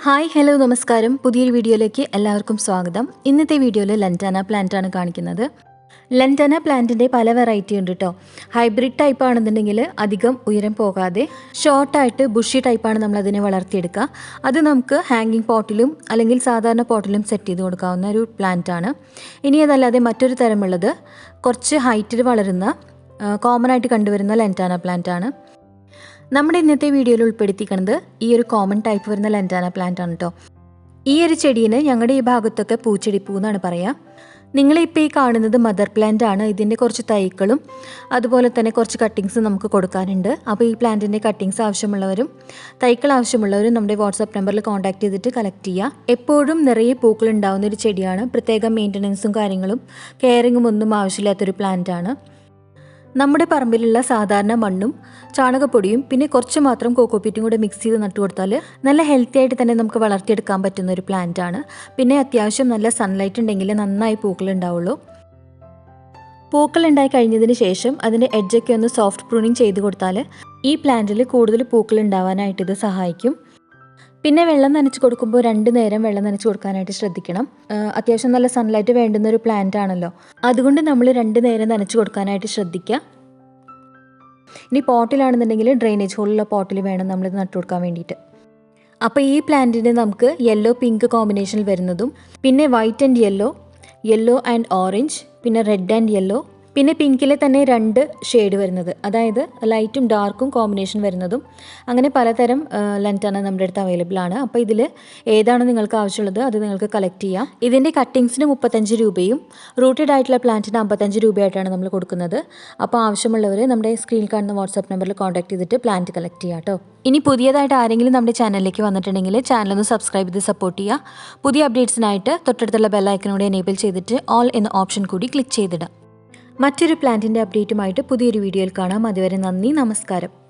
Hi hello നമസ്കാരം. പുതിയൊരു വീഡിയോയിലേക്ക് എല്ലാവർക്കും സ്വാഗതം. ഇന്നത്തെ വീഡിയോയിൽ ലന്റാന പ്ലാന്റ് ആണ് കാണിക്കുന്നത്. ലന്റാന പ്ലാന്റിന്റെ പല വെറൈറ്റി ഉണ്ട് കേട്ടോ ഹൈബ്രിഡ് ടൈപ്പ് ആണെന്നുണ്ടെങ്കിൽ അധികം ഉയരം പോകാതെ ഷോർട്ടായിട്ട് ബുഷി ടൈപ്പാണ് നമ്മൾ അതിനെ വളർത്തിയെടുക്കുക. അത് നമുക്ക് ഹാങ്ങിങ് പോട്ടിലും അല്ലെങ്കിൽ സാധാരണ പോട്ടിലും സെറ്റ് ചെയ്ത് കൊടുക്കാവുന്ന ഒരു പ്ലാന്റ് ആണ്. ഇനി അതല്ലാതെ മറ്റൊരു തരമുള്ളത് കുറച്ച് ഹൈറ്റിൽ വളരുന്ന കോമൺ ആയിട്ട് കണ്ടുവരുന്ന ലെന്റാന പ്ലാന്റ് ആണ്. നമ്മുടെ ഇന്നത്തെ വീഡിയോയിൽ ഉൾപ്പെടുത്തിക്കുന്നത് ഈ ഒരു കോമൺ ടൈപ്പ് വരുന്ന ലെന്റാന പ്ലാന്റ് ആണ് കേട്ടോ ഈ ഒരു ചെടിയിന് ഞങ്ങളുടെ ഈ ഭാഗത്തൊക്കെ പൂച്ചെടിപ്പൂ എന്നാണ് പറയുക നിങ്ങളിപ്പോൾ ഈ കാണുന്നത് മദർ പ്ലാന്റ് ആണ്. ഇതിന്റെ കുറച്ച് തൈകളും അതുപോലെ തന്നെ കുറച്ച് കട്ടിങ്സ് നമുക്ക് കൊടുക്കാനുണ്ട്. അപ്പോൾ ഈ പ്ലാന്റിന്റെ കട്ടിങ്സ് ആവശ്യമുള്ളവരും തൈകൾ ആവശ്യമുള്ളവരും നമ്മുടെ വാട്സാപ്പ് നമ്പറിൽ കോൺടാക്ട് ചെയ്തിട്ട് കളക്ട് ചെയ്യുക എപ്പോഴും നിറയെ പൂക്കൾ ഉണ്ടാകുന്ന ഒരു ചെടിയാണ്. പ്രത്യേക മെയിന്റനൻസും കാര്യങ്ങളും കെയറിങ്ങും ഒന്നും ആവശ്യമില്ലാത്തൊരു പ്ലാന്റ് ആണ്. നമ്മുടെ പറമ്പിലുള്ള സാധാരണ മണ്ണും ചാണകപ്പൊടിയും പിന്നെ കുറച്ച് മാത്രം കോക്കോപ്പീറ്റും കൂടെ മിക്സ് ചെയ്ത് നട്ടു കൊടുത്താൽ നല്ല ഹെൽത്തി ആയിട്ട് തന്നെ നമുക്ക് വളർത്തിയെടുക്കാൻ പറ്റുന്ന ഒരു പ്ലാന്റ് ആണ്. പിന്നെ അത്യാവശ്യം നല്ല സൺലൈറ്റ് ഉണ്ടെങ്കിൽ നന്നായി പൂക്കൾ ഉണ്ടാവുള്ളൂ. പൂക്കൾ ഉണ്ടായി കഴിഞ്ഞതിന് ശേഷം അതിന്റെ എഡ്ജൊക്കെ ഒന്ന് സോഫ്റ്റ് പ്രൂണിങ് ചെയ്ത് കൊടുത്താൽ ഈ പ്ലാന്റിൽ കൂടുതൽ പൂക്കൾ ഉണ്ടാവാനായിട്ട് ഇത് സഹായിക്കും. പിന്നെ വെള്ളം നനച്ച് കൊടുക്കുമ്പോൾ രണ്ട് നേരം വെള്ളം നനച്ച് കൊടുക്കാനായിട്ട് ശ്രദ്ധിക്കണം. അത്യാവശ്യം നല്ല സൺലൈറ്റ് വേണ്ടുന്ന ഒരു പ്ലാന്റ് ആണല്ലോ. അതുകൊണ്ട് നമ്മൾ രണ്ട് നേരം നനച്ച് കൊടുക്കാനായിട്ട് ശ്രദ്ധിക്കുക ഇനി പോട്ടിലാണെന്നുണ്ടെങ്കിൽ ഡ്രെയിനേജ് ഹോളുള്ള പോട്ടിൽ വേണം നമ്മളിത് നട്ടു കൊടുക്കാൻ വേണ്ടിയിട്ട്. അപ്പോൾ ഈ പ്ലാന്റിന് നമുക്ക് യെല്ലോ പിങ്ക് കോമ്പിനേഷനിൽ വരുന്നതും പിന്നെ white and yellow yellow and orange പിന്നെ റെഡ് ആൻഡ് യെല്ലോ പിന്നെ പിങ്കിൽ തന്നെ രണ്ട് ഷെയ്ഡ് വരുന്നത്. അതായത് ലൈറ്റും ഡാർക്കും കോമ്പിനേഷൻ വരുന്നതും അങ്ങനെ പലതരം ലെന്റാണ് നമ്മുടെ അടുത്ത് അവൈലബിൾ ആണ്. അപ്പോൾ ഇതിൽ ഏതാണ് നിങ്ങൾക്ക് ആവശ്യമുള്ളത് അത് നിങ്ങൾക്ക് കളക്ട് ചെയ്യാം. ഇതിന്റെ കട്ടിങ്സിന് മുപ്പത്തഞ്ച് രൂപയും റൂട്ടഡ് ആയിട്ടുള്ള പ്ലാന്റിന് അമ്പത്തഞ്ച് രൂപയായിട്ടാണ് നമ്മൾ കൊടുക്കുന്നത്. അപ്പോൾ ആവശ്യമുള്ളവർ നമ്മുടെ സ്ക്രീനിൽ കാണുന്ന വാട്സാപ്പ് നമ്പറിൽ കോൺടാക്ട് ചെയ്തിട്ട് പ്ലാന്റ് കളക്ട് ചെയ്യാം കേട്ടോ ഇനി പുതിയതായിട്ട് ആരെങ്കിലും നമ്മുടെ ചാനലിലേക്ക് വന്നിട്ടുണ്ടെങ്കിൽ ചാനൽ ഒന്ന് സബ്സ്ക്രൈബ് ചെയ്ത് സപ്പോർട്ട് ചെയ്യുക. പുതിയ അപ്ഡേറ്റ്സിനായിട്ട് തൊട്ടടുത്തുള്ള ബെല്ലൈക്കനോട് എനേബിൾ ചെയ്തിട്ട് ഓൾ എന്ന ഓപ്ഷൻ കൂടി ക്ലിക്ക് ചെയ്തിടാം മറ്റൊരു പ്ലാന്റിന്റെ അപ്ഡേറ്റുമായിട്ട് പുതിയൊരു വീഡിയോയിൽ കാണാം. അതുവരെ നന്ദി നമസ്കാരം.